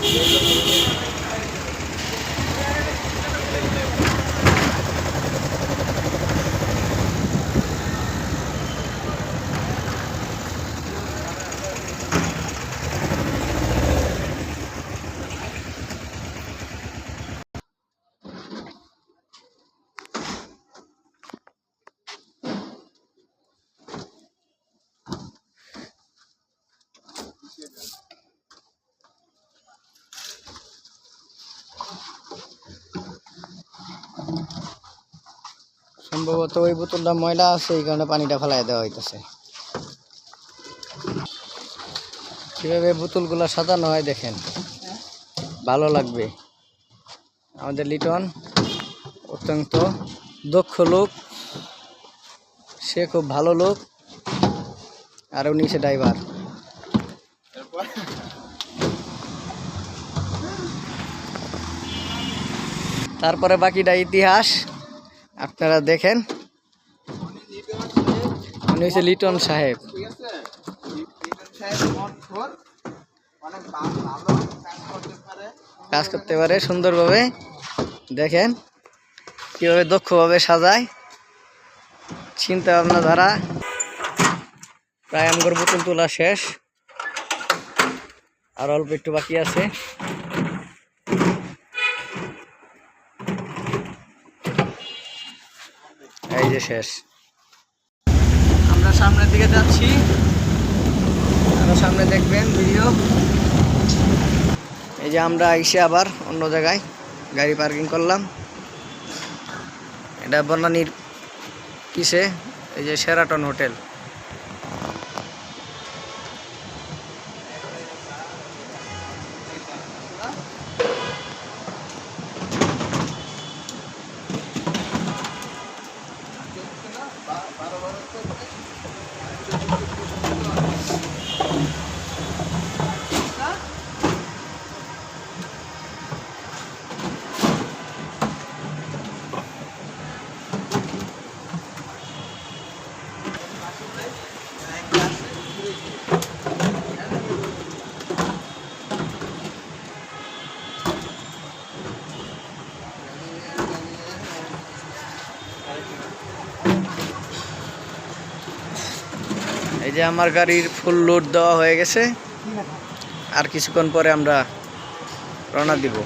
Gracias. সম্ভবত ওই বোতলটা ময়লা আছে, এই কারণে পানিটা ফেলাই দেওয়া হইতেছে। কীভাবে বোতলগুলো সাজানো হয় দেখেন। ভালো লাগবে। আমাদের লিটন অত্যন্ত দক্ষ লোক। সে খুব ভালো লোক। আর উনি সে ড্রাইভার। তারপরে বাকিটা ইতিহাস। আপনারা দেখেন। উনি হচ্ছে লিটন সাহেব। কাজ করতে পারে, সুন্দরভাবে। দেখেন, কীভাবে দক্ষভাবে সাজায়। চিন্তা ভাবনা দ্বারা প্রায় আমগর বোতল তোলা শেষ। আর অল্প একটু বাকি আছে। এই যে শেষ। আমরা সামনের দিকে যাচ্ছি। আরও সামনে দেখবেন ভিডিও। এই যে আমরা এসে আবার অন্য জায়গায় গাড়ি পার্কিং করলাম। এটা বনানীর কিসে? এই যে সেরাটন হোটেল। এই যে আমার গাড়ির ফুল লোড দেওয়া হয়ে গেছে। আর কিছুক্ষণ পরে আমরা রওনা দিব।